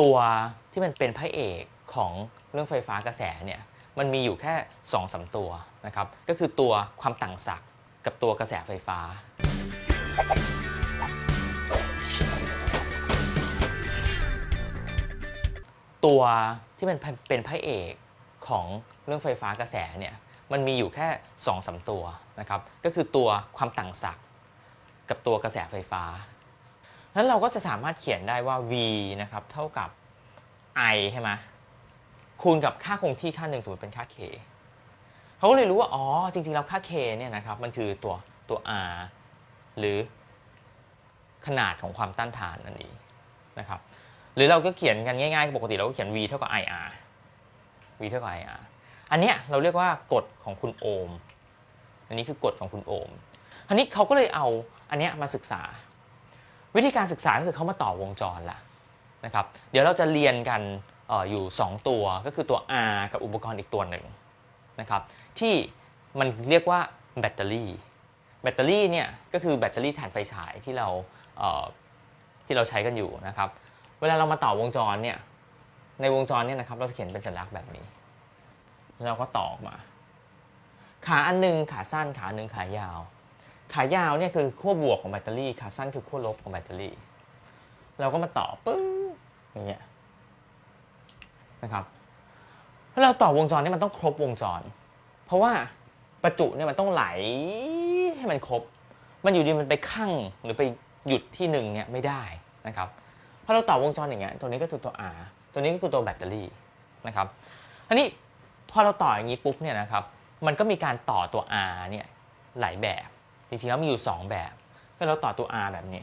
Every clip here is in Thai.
ตัวที่มันเป็นพระเอกของเรื่องไฟฟ้ากระแสเนี่ยมันมีอยู่แค่2อสาตัวนะครับ ก็คือตัวความต่างศักย์กับตัวกระแสไฟฟ้า ตัวที่มันเป็นพระเอกของเรื่องไฟฟ้ากระแสเนี่ยมันมีอยู่แค่2อสาตัวนะครับ ก็คือตัวความต่างศักย์กับตัวกระแสไฟฟ้า นั้นเราก็จะสามารถเขียนได้ว่า v นะครับเท่ากับ i ใช่ไหมคูณกับค่าคงที่ค่าหนึ่งสมมติเป็นค่า k เขาก็เลยรู้ว่าอ๋อจริงๆแล้วค่า k เนี่ยนะครับมันคือตัวตัว r หรือขนาดของความต้านทานนั่นเองนะครับหรือเราก็เขียนกันง่ายๆปกติเราก็เขียน v เท่ากับ ir v เท่ากับ ir อันเนี้ยเราเรียกว่ากฎของคุณโอห์มอันนี้คือกฎของคุณโอห์มอันนี้เขาก็เลยเอาอันเนี้ยมาศึกษา วิธีการศึกษาก็คือเขามาต่อวงจรละนะครับเดี๋ยวเราจะเรียนกันอออยู่ 2 ตัวก็คือตัว R กับอุปกรณ์อีกตัวหนึ่งนะครับที่มันเรียกว่าแบตเตอรี่แบตเตอรี่เนี่ยก็คือแบตเตอรี่ถ่านไฟฉายที่เราเที่เราใช้กันอยู่นะครับเวลาเรามาต่อวงจรเนี่ยในวงจรเนี่ยนะครับเราจะเขียนเป็นสัญลักษณ์แบบนี้เราก็ต่อออกมา ขาอันหนึงขาสั้นขาหนึ่งขายาว ขายาวเนี่ยคือขั้วบวกของแบตเตอรี่ขาสั้นคือขั้วลบของแบตเตอรี่ เราก็มาต่อปึ้งอย่างเงี้ยนะครับถ้าเราต่อวงจรเนี่ยมันต้องครบวงจร เพราะว่าประจุเนี่ยมันต้องไหลให้มันครบ มันอยู่ดีมันไปคั่งหรือไปหยุดที่หนึ่งเนี่ยไม่ได้นะครับพอเราต่อวงจรอย่างเงี้ยตัวนี้ก็คือตัว R ตัวนี้ก็คือตัวแบตเตอรี่นะครับทีนี้พอเราต่ออย่างนี้ปุ๊บเนี่ยนะครับ มันก็มีการต่อตัว R เนี่ยหลายแบบ จริงๆแล้วมีอยู่ 2 แบบคือเราต่อตัว R แบบนี้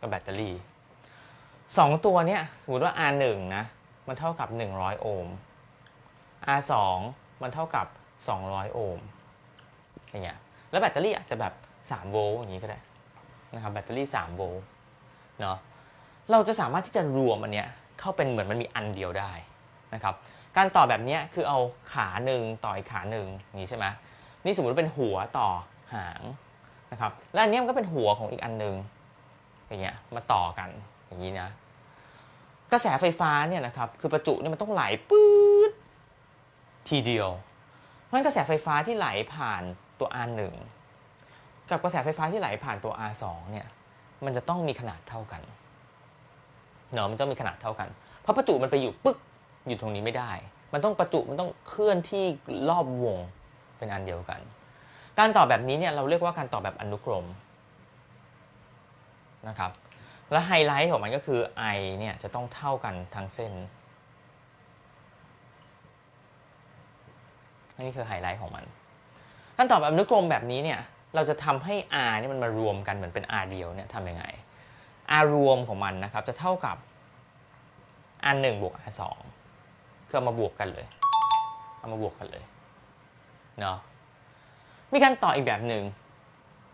กับแบตเตอรี่สองตัวเนี้ยสมมติว่า R1 นะมันเท่ากับ 100 โอห์ม R2 มันเท่ากับ 200 โอห์มอย่างเงี้ยแล้วแบตเตอรี่อาจจะแบบ 3 โวลต์อย่างนี้ก็ได้นะครับแบตเตอรี่ 3 โวลต์เนาะเราจะสามารถที่จะรวมอันเนี้ยเข้าเป็นเหมือนมันมีอันเดียวได้นะครับ การต่อแบบนี้คือเอาขาหนึ่งต่ออีกขาหนึ่งนี้ใช่ไหมนี่สมมติเป็นหัวต่อหางนะครับ และอันนี้มันก็เป็นหัวของอีกอันหนึ่งอย่างเงี้ยมาต่อกันอย่างนี้นะ กระแสไฟฟ้าเนี่ยนะครับคือประจุเนี่ยมันต้องไหลปื๊ดทีเดียวเพราะฉะนั้นกระแสไฟฟ้าที่ไหลผ่านตัว R1 กับกระแสไฟฟ้าที่ไหลผ่านตัว R2 เนี่ยมันจะต้องมีขนาดเท่ากันเนาะมันต้องมีขนาดเท่ากัน เพราะประจุมันไปอยู่ปึ๊ก อยู่ตรงนี้ไม่ได้ มันต้องประจุมันต้องเคลื่อนที่รอบวงเป็นอันเดียวกัน การต่อแบบนี้เนี่ยเราเรียกว่าการต่อแบบอนุกรมนะครับ และไฮไลท์ของมันก็คือ I เนี่ยจะต้องเท่ากันทั้งเส้นนนี้คือไฮไลท์ของมันการต่อแบบอนุกรมแบบนี้เนี่ยเราจะทำให้ R เนี่ยมันมารวมกันเหมือนเป็น R เดียวเนี่ยทำยังไง R รวมของมันนะครับจะเท่ากับ R 1บวก R 2 คือเอามาบวกกันเลย เอามาบวกกันเลยเนาะมีการต่ออีกแบบหนึ่ง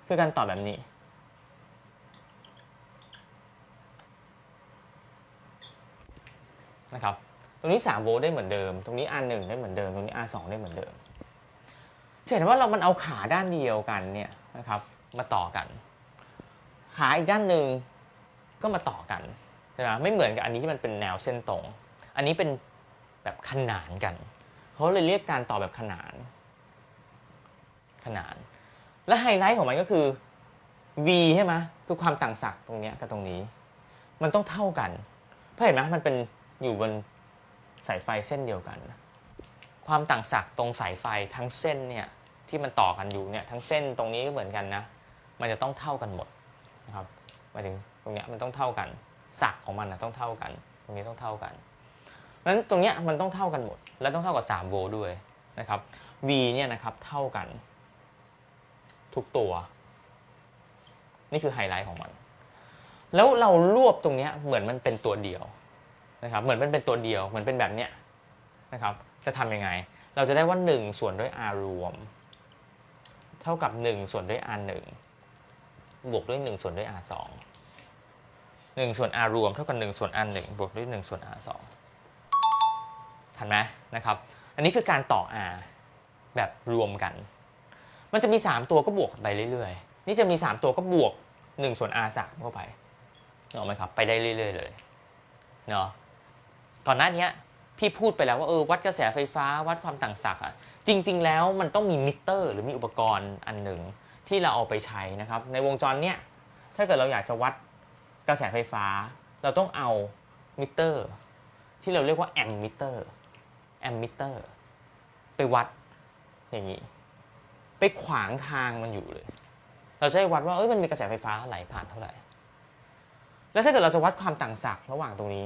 คือการต่อแบบนี้ นะครับ ตรงนี้3โวลต์ได้เหมือนเดิม ตรงนี้ R 1 ได้เหมือนเดิม ตรงนี้ R 2 ได้เหมือนเดิมเห็นว่าเรามันเอาขาด้านเดียวกันเนี่ยนะครับ มาต่อกัน ขาอีกด้านหนึ่งก็มาต่อกันใช่ไหมไม่เหมือนกับอันนี้ที่มันเป็นแนวเส้นตรง อันนี้เป็น แบบขนานกัน เขาเลยเรียกการต่อแบบขนาน ขนาน และไฮไลท์ของมันก็คือ V ใช่ไหมคือความต่างศักย์ตรงเนี้ยกับตรงนี้ มันต้องเท่ากัน เพราะเห็นไหมมันเป็นอยู่บนสายไฟเส้นเดียวกัน ความต่างศักย์ตรงสายไฟทั้งเส้นเนี่ยที่มันต่อกันอยู่เนี่ยทั้งเส้นตรงนี้ก็เหมือนกันนะ มันจะต้องเท่ากันหมดนะครับหมายถึงตรงเนี้ยมันต้องเท่ากัน ศักย์ของมันนะต้องเท่ากัน ตรงนี้ต้องเท่ากัน นั้นตรงเนี้ยมันต้องเท่ากันหมด และต้องเท่ากับ3โวลต์ด้วยนะครับ V เนี่ยนะครับเท่ากัน ทุกตัว นี่คือไฮไลท์ของมัน แล้วเรารวบตรงเนี้ยเหมือนมันเป็นตัวเดียวนะครับ เหมือนมันเป็นตัวเดียว เหมือนเป็นแบบเนี้ยนะครับ จะทำยังไง เราจะได้ว่า 1 ส่วนด้วย R รวม เท่ากับ 1 ส่วนด้วย R 1บวกด้วย 1 ส่วนด้วย R 2 1 ส่วน R รวมเท่ากับ 1 ส่วน R 1บวกด้วย 1 ส่วน R 2 ทันไหมนะครับ อันนี้คือการต่อ R แบบรวมกัน มันจะมี 3 ตัวก็บวกไปเรื่อยๆ นี่จะมี 3 ตัวก็บวก 1 ส่วน r 3เข้าไปเนกอะไหมครับ ไปได้เรื่อย ๆ เลยเนาะก่อนหน้านี้พี่พูดไปแล้วว่าเออวัดกระแสไฟฟ้าวัดความต่างศักย์อะจริง ๆ แล้วมันต้องมีมิเตอร์ หรือมีอุปกรณ์อันหนึ่งที่เราเอาไปใช้นะครับ ในวงจรเนี้ยถ้าเกิดเราอยากจะวัดกระแสไฟฟ้า เราต้องเอามิเตอร์ ที่เราเรียกว่าแอมมิเตอร์ แอมมิเตอร์ ไปวัดอย่างนี้ ไปขวางทางมันอยู่เลย เราจะได้วัดว่าเอ้ยมันมีกระแสไฟฟ้าไหลผ่านเท่าไหร่ แล้วถ้าเกิดเราจะวัดความต่างศักย์ระหว่างตรงนี้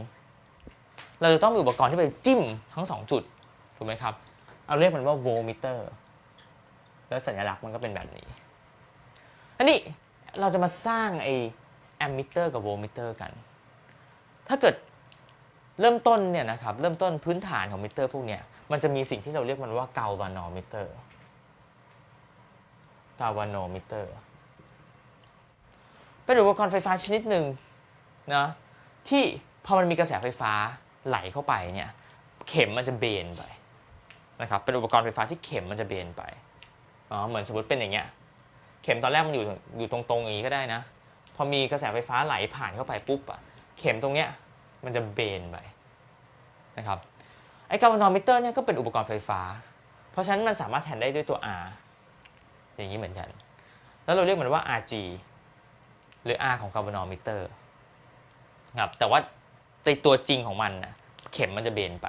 เราจะต้องมีอุปกรณ์ที่ไปจิ้มทั้งสองจุดถูกไหมครับ เอาเรียกมันว่าโวลต์มิเตอร์แล้วสัญลักษณ์มันก็เป็นแบบนี้อันนี้เราจะมาสร้างไอแอมมิเตอร์กับโวลต์มิเตอร์กัน ถ้าเกิด เริ่มต้นเนี่ยนะครับเริ่มต้นพื้นฐานของมิเตอร์พวกเนี้ยมันจะมีสิ่งที่เราเรียกมันว่าเกา v านอมิเตอร์กาวานโนมิเตอร์เป็นอุปกรณ์ไฟฟ้าชนิดหนึ่งนะที่พอมันมีกระแสไฟฟ้าไหลเข้าไปเนี่ยเข็มมันจะเบนไปนะครับเป็นอุปกรณ์ไฟฟ้าที่เข็มมันจะเบนไปอ๋อเหมือนสมมติเป็นอย่างเงี้ยเข็มตอนแรกมันอยู่อยู่ตรงๆอย่างนี้ก็ได้นะ พอมีกระแสไฟฟ้าไหลผ่านเข้าไปปุ๊บอะเข็มตรงเนี้ย มันจะเบนไปนะครับไอ้กาวานอมิเตอร์เนี่ยก็เป็นอุปกรณ์ไฟฟ้า เพราะฉะนั้นมันสามารถแทนได้ด้วยตัว R อย่างนี้เหมือนกัน แล้วเราเรียกมันว่า RG หรือ R ของกาวานอมิเตอร์ครับแต่ว่าในตัวจริงของมันนะเข็มมันจะเบนไป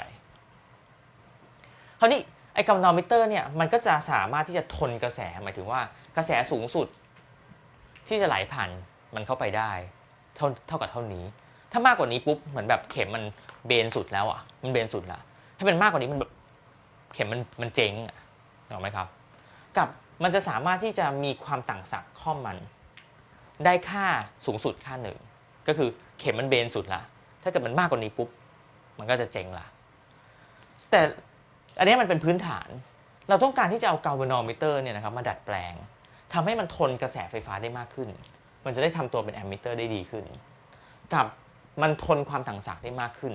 คราวนี้ไอ้กาวนอมิเตอร์เนี่ยมันก็จะสามารถที่จะทนกระแสหมายถึงว่ากระแสสูงสุด ที่จะไหลผ่านมันเข้าไปได้ เท่าเท่ากับเท่านี้ ถ้ามากกว่านี้ปุ๊บเหมือนแบบเข็มมันเบนสุดแล้วอะ มันเบนสุดละถ้าเป็นมากกว่านี้มันแบบเข็มมันมันเจ๊งอะถูกไหมครับ กับมันจะสามารถที่จะมีความต่างศักย์ข้อมมัน ได้ค่าสูงสุดค่าหนึ่ง ก็คือเข็มมันเบนสุดละถ้าเกิดมันมากกว่านี้ปุ๊บมันก็จะเจ๊งละแต่อันนี้มันเป็นพื้นฐาน เราต้องการที่จะเอากา v านอมิเตอร์เนี่ยนะครับมาดัดแปลงทำให้มันทนกระแสไฟฟ้าได้มากขึ้น มันจะได้ทำตัวเป็นแอมมิเตอร์ได้ดีขึ้น กับ มันทนความต่างศักย์ได้มากขึ้น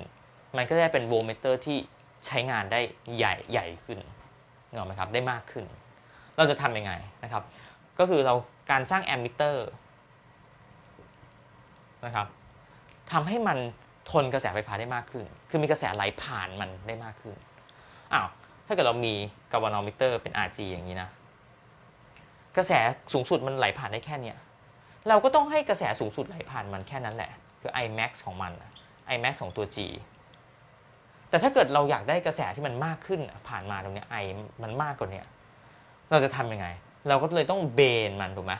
มันก็ได้เป็นโวลต์มิเตอร์ที่ใช้งานได้ใหญ่ใหญ่ขึ้นนึกออกไหมครับได้มากขึ้น เราจะทำยังไงนะครับ ก็คือเราการสร้างแอมมิเตอร์นะครับทำให้มันทนกระแสไฟฟ้าได้มากขึ้น คือมีกระแสไหลผ่านมันได้มากขึ้นอ้าวถ้าเกิดเรามีกาวานอมิเตอร์เป็น RG อย่างนี้นะ กระแสสูงสุดมันไหลผ่านได้แค่เนี้ยเราก็ต้องให้กระแสสูงสุดไหลผ่านมันแค่นั้นแหละ คือ Imax ของมันอะ Imax ของตัว G แต่ถ้าเกิดเราอยากได้กระแสที่มันมากขึ้นผ่านมาตรงนี้ย I มันมากกว่านี้เราจะทำยังไง เราก็เลยต้องเบนมันถูกไหม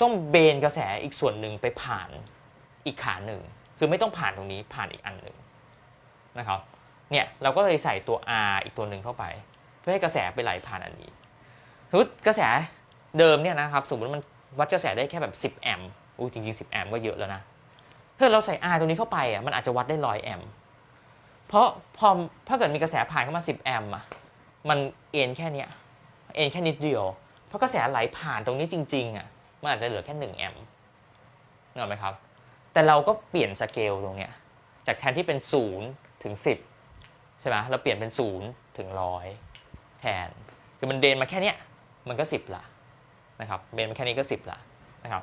ต้องเบนกระแสอีกส่วนหนึ่งไปผ่านอีกขาหนึ่ง คือไม่ต้องผ่านตรงนี้ผ่านอีกอันหนึ่งนะครับ เนี่ยเราก็เลยใส่ตัว R อีกตัวหนึ่งเข้าไป เพื่อให้กระแสไปไหลผ่านอันนี้สมมติกระแสเดิมเนี่ยนะครับ สมมติมันวัดกระแสได้แค่แบบ 10 แอมป์ อู้จริง ๆ 10 แอมป์ก็เยอะแล้วนะถ้าเราใส่ R ตรงนี้เข้าไปอะมันอาจจะวัดได้ร้อยแอมป์เพราะพอถ้าเกิดมีกระแสผ่านเข้ามา 10 แอมป์อะมันเอ็นแค่เนี้ยเอ็นแค่นิดเดียว เพราะกระแสไหลผ่านตรงนี้จริงๆอะมันอาจจะเหลือแค่1แอมป์นึกออกไหมครับ แต่เราก็เปลี่ยนสเกลตรงเนี้ยจากแทนที่เป็น0ถึง10ใช่ไหมเราเปลี่ยนเป็น0ถึง100แทนคือมันเดนมาแค่เนี้ยมันก็ 10ละนะครับเบนมาแค่นี้ก็ 10ละนะครับ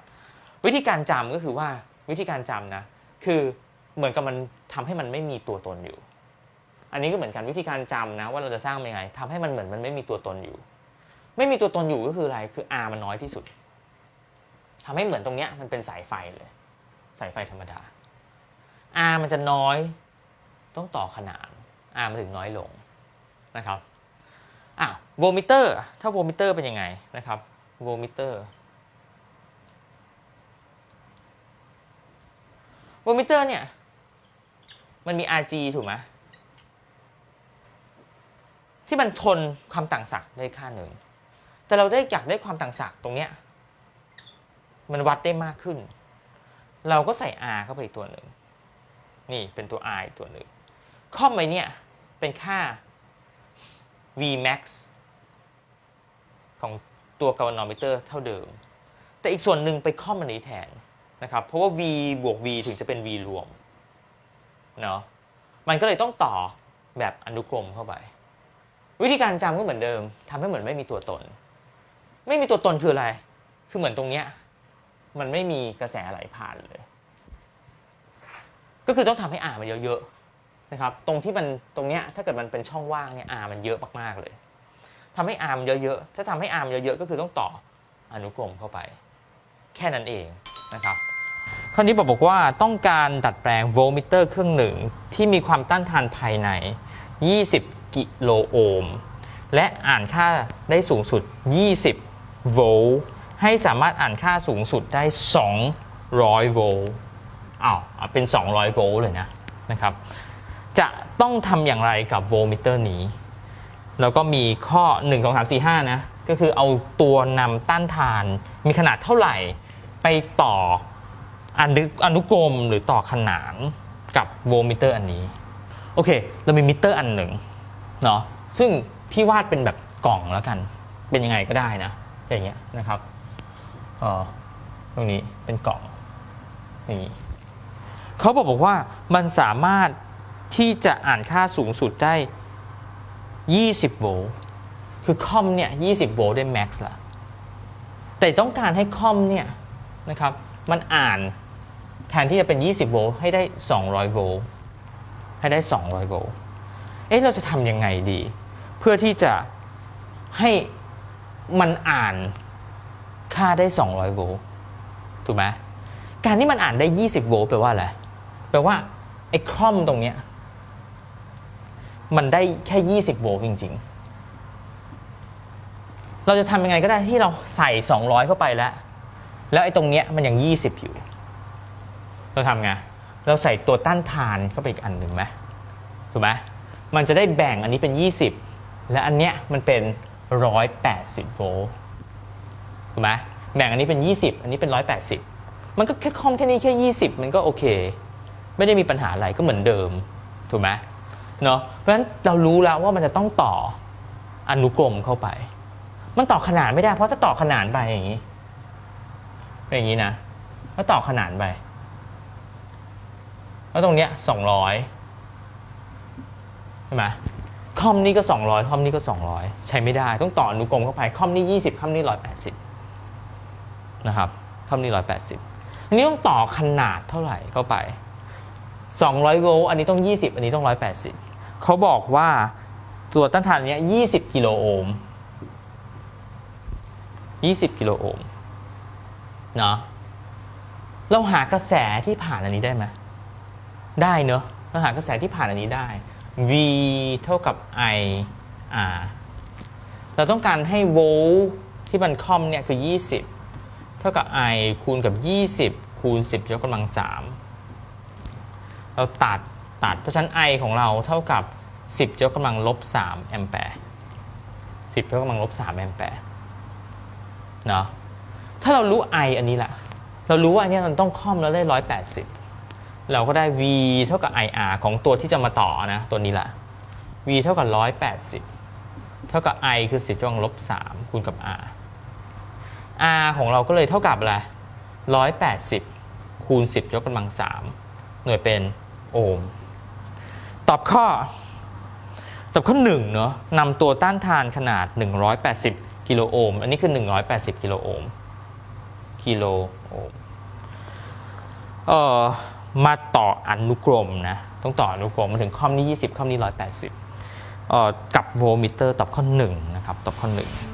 วิธีการจำก็คือว่าวิธีการจำนะ คือเหมือนกับมันทำให้มันไม่มีตัวตนอยู่ อันนี้ก็เหมือนกันวิธีการจำนะ ว่าเราจะสร้างยังไงทำให้มันเหมือนมันไม่มีตัวตนอยู่ ไม่มีตัวตนอยู่ก็คืออะไรคือ R มันน้อยที่สุดทำให้เหมือนตรงเนี้ยมันเป็นสายไฟเลย สายไฟธรรมดา R มันจะน้อยต้องต่อขนาน R มันถึงน้อยลงนะครับอะโวลมิเตอร์ถ้าโวลมิเตอร์เป็นยังไงนะครับโวลมิเตอร์ วลมิเตอร์เนี่ย มันมี RG ถูกไหมที่มันทนความต่างศักย์ได้ค่าหนึ่ง แต่เราได้อยากได้ความต่างศักย์ตรงเนี้ย มันวัดได้มากขึ้น เราก็ใส่ R เข้าไปอีกตัวหนึ่ง นี่เป็นตัว R อีกตัวหนึ่งข้อมไปเนี่ยเป็นค่า Vmax ของตัวกาวานอมิเตอร์เท่าเดิม แต่อีกส่วนหนึ่งไปค่อมันนี้แทน นะครับ เพราะว่า V บวก V ถึงจะเป็น V รวมเนาะมันก็เลยต้องต่อแบบอนุกรมเข้าไป วิธีการจำก็เหมือนเดิมทำให้เหมือนไม่มีตัวตน ไม่มีตัวตนคืออะไร คือเหมือนตรงเนี้ยมันไม่มีกระแสไหลผ่านเลย ก็คือต้องทำให้ R มันเยอะๆนะครับ ตรงที่มันตรงเนี้ยถ้าเกิดมันเป็นช่องว่างเนี่ย R มันเยอะมากๆเลยทำให้ R มันเยอะๆ ถ้าทำให้ R มันเยอะๆ ก็คือต้องต่ออนุกรมเข้าไป แค่นั้นเอง นะครับคราวนี้บอกบอกว่าต้องการดัดแปลงโวลต์มิเตอร์เครื่องหนึ่งที่มีความต้านทานภายใน 20 กิโลโอห์ม และอ่านค่าได้สูงสุด 20 โวลต์ให้สามารถอ่านค่าสูงสุดได้ 200 โวลต์อ้าวเอเป็น 200 โวลต์เลยนะนะครับ จะต้องทำอย่างไรกับโวลต์มิเตอร์นี้ แล้วก็มีข้อ 1 2 3 4 5 นะ ก็คือเอาตัวนำต้านทานมีขนาดเท่าไหร่ ไปต่ออนุอนุกรมหรือต่อขนานกับโวลต์มิเตอร์อันนี้ โอเค เรามีมิเตอร์อันหนึ่งเนาะซึ่งพี่วาดเป็นแบบกล่องแล้วกัน เป็นยังไงก็ได้นะ อย่างเงี้ยนะครับออตรงนี้เป็นกล่องนี้เขาบอกบอกว่ามันสามารถที่จะอ่านค่าสูงสุดได้ 20 โวลต์คือคอมเนี่ย 20 โวลต์ได้แม็กซ์ละแต่ต้องการให้คอมเนี่ย นะครับ มันอ่านแทนที่จะเป็น 20 โวลต์ให้ได้ 200 โวลต์ให้ได้ 200 โวลต์ เอ๊ะ เราจะทำยังไงดี เพื่อที่จะให้มันอ่านค่าได้ 200 โวลต์ ถูกไหม การที่มันอ่านได้ 20 โวลต์แปลว่าอะไร แปลว่าไอ้คอมตรงเนี้ยมันได้แค่ 20 โวลต์จริง ๆ เราจะทำยังไงก็ได้ที่เราใส่ 200 เข้าไปแล้ว แล้วไอ้ตรงเนี้ยมันยัง 20 อยู่ เราทำไง เราใส่ตัวต้านทานเข้าไปอีกอันหนึ่งไหมถูกไหมมันจะได้แบ่งอันนี้เป็น 20 และอันเนี้ยมันเป็น 180 โวลต์ถูกไหมแบ่งอันนี้เป็น 20 อันนี้เป็น 180 มันก็แค่คอมแค่นี้แค่ 20 มันก็โอเค ไม่ได้มีปัญหาอะไรก็เหมือนเดิม ถูกไหมเนาะเพราะฉะนั้นเรารู้แล้วว่ามันจะต้องต่ออนุกรมเข้าไป มันต่อขนานไม่ได้เพราะถ้าต่อขนานไปอย่างนี้ เป็นอย่างนี้นะ แล้วต่อขนานไป แล้วตรงเนี้ยสองร้อยใช่ไหมคอมนี่ก็ 200 คอมนี่ก็ 200 ใช้ไม่ได้ ต้องต่ออนุกรมเข้าไป คอมนี่ 20 คอมนี่ 180 นะครับ คอมนี่ 180 อันนี้ต้องต่อขนาดเท่าไหร่เข้าไป 200 โวลต์ อันนี้ต้อง 20 อันนี้ต้อง 180 เขาบอกว่าตัวต้านทานเนี้ย 20 กิโลโอห์ม 20 กิโลโอห์ม เนาะเราหากระแสที่ผ่านอันนี้ได้ไหมได้เนอะเราหากระแสที่ผ่านอันนี้ได้ V เท่ากับ I R เราต้องการให้โวลต์ที่มันคอมเนี่ยคือ 20 เท่ากับ I คูณกับ 20 คูณ 10 ยกกำลัง 3 เราตัดตัดเพราะฉะนั้น I ของเราเท่ากับ 10 ยกกำลังลบ 3 แอมแปร์ 10 ยกกำลังลบ 3 แอมแปร์ เนาะ ถ้าเรารู้ I อันนี้แหละ เรารู้ว่าอันนี้มันต้องค่อมแล้วได้ 180 เราก็ได้ v เท่ากับ ir ของตัวที่จะมาต่อนะ ตัวนี้แหละ v เท่ากับ 180 เท่ากับ i คือ10ยกกำลังลบ 3 คูณกับ r r ของเราก็เลยเท่ากับอะไร180 คูณ 10 ยกกำลัง 3 หน่วยเป็นโอห์ม ตอบข้อ ตอบข้อ1เนาะนำตัวต้านทานขนาด 180 กิโลโอห์ม อันนี้คือ 180 กิโลโอห์ม กิโลโอห์มเอ่อมาต่ออนุกรมนะต้องต่ออนุกรมมาถึงข้อมนี้ 20คอมนี้ 180เอ่อกับโวลต์มิเตอร์ตอบข้อ1นะครับตอบข้อ1